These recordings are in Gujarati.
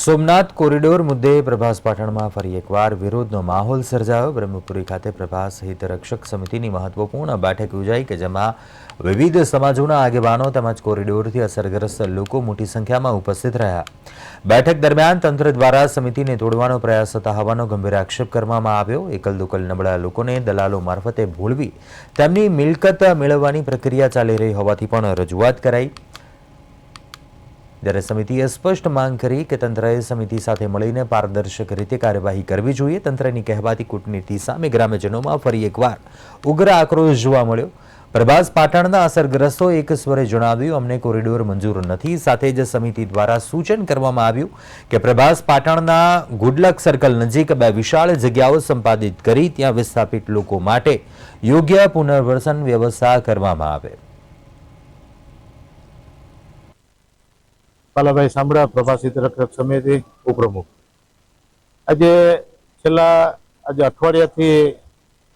સોમનાથ કોરિડોર મુદ્દે પ્રભાસ પાટણમાં ફરી એકવાર વિરોધનો માહોલ સર્જાયો. બ્રહ્મપુરી ખાતે પ્રભાસ હિતરક્ષક સમિતિની મહત્વપૂર્ણ બેઠક યોજાઈ કે જેમાં વિવિધ સમાજોના આગેવાનો તેમજ કોરિડોરથી અસરગ્રસ્ત લોકો મોટી સંખ્યામાં ઉપસ્થિત રહ્યા. બેઠક દરમિયાન તંત્ર દ્વારા સમિતિને તોડવાનો પ્રયાસ થતા હોવાનો ગંભીર આક્ષેપ કરવામાં આવ્યો. એકલ દુકલ નબળા લોકોને દલાલો મારફતે ભૂલવી તેમની મિલકત મેળવવાની પ્રક્રિયા ચાલી રહી હોવાથી પણ રજૂઆત કરાઈ. જ્યારે સમિતિએ સ્પષ્ટ માંગ કરી કે તંત્રએ સમિતિ સાથે મળીને પારદર્શક રીતે કાર્યવાહી કરવી જોઈએ, તંત્રની કહેવાતી કૂટનીતિ સામે ગ્રામ્યજનોમાં ફરી એકવાર ઉગ્ર આક્રોશ જોવા મળ્યો. પ્રભાસ પાટણના અસરગ્રસ્તો એક સ્વરે જણાવ્યું, અમને કોરિડોર મંજૂર નથી. સાથે જ સમિતિ દ્વારા સૂચન કરવામાં આવ્યું કે પ્રભાસ પાટણના ગુડલક સર્કલ નજીક બે વિશાળ જગ્યાઓ સંપાદિત કરી, ત્યાં વિસ્થાપિત લોકો માટે યોગ્ય પુનર્વસન વ્યવસ્થા કરવામાં આવે. કાલાભાઈ સાંભળા પ્રભાસિત રક્ષક સમિતિ ઉપપ્રમુખ. આજે છેલ્લા, આજે અઠવાડિયાથી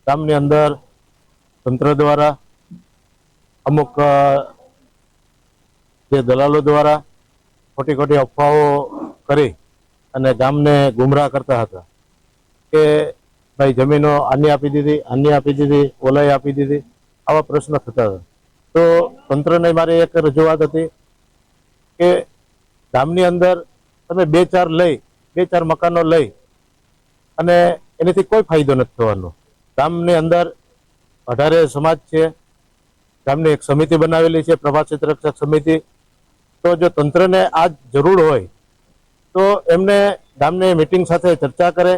ગામની અંદર તંત્ર દ્વારા, અમુક જે દલાલો દ્વારા ખોટી ખોટી અફવાઓ કરી અને ગામને ગુમરાહ કરતા હતા કે ભાઈ જમીનો આની આપી દીધી, આની આપી દીધી ઓલાએ આપી દીધી, આવા પ્રશ્નો થતા હતા. તો તંત્રને મારી એક રજૂઆત હતી કે ગામની અંદર તમે બે ચાર લઈ, બે ચાર મકાનો લઈ અને એનાથી કોઈ ફાયદો નથી થવાનો. ગામની અંદર અઢારે સમાજ છે, ગામની એક સમિતિ બનાવેલી છે પ્રભાસિત રક્ષક સમિતિ. તો જો તંત્રને આ જરૂર હોય, તો એમને ગામની મિટિંગ સાથે ચર્ચા કરે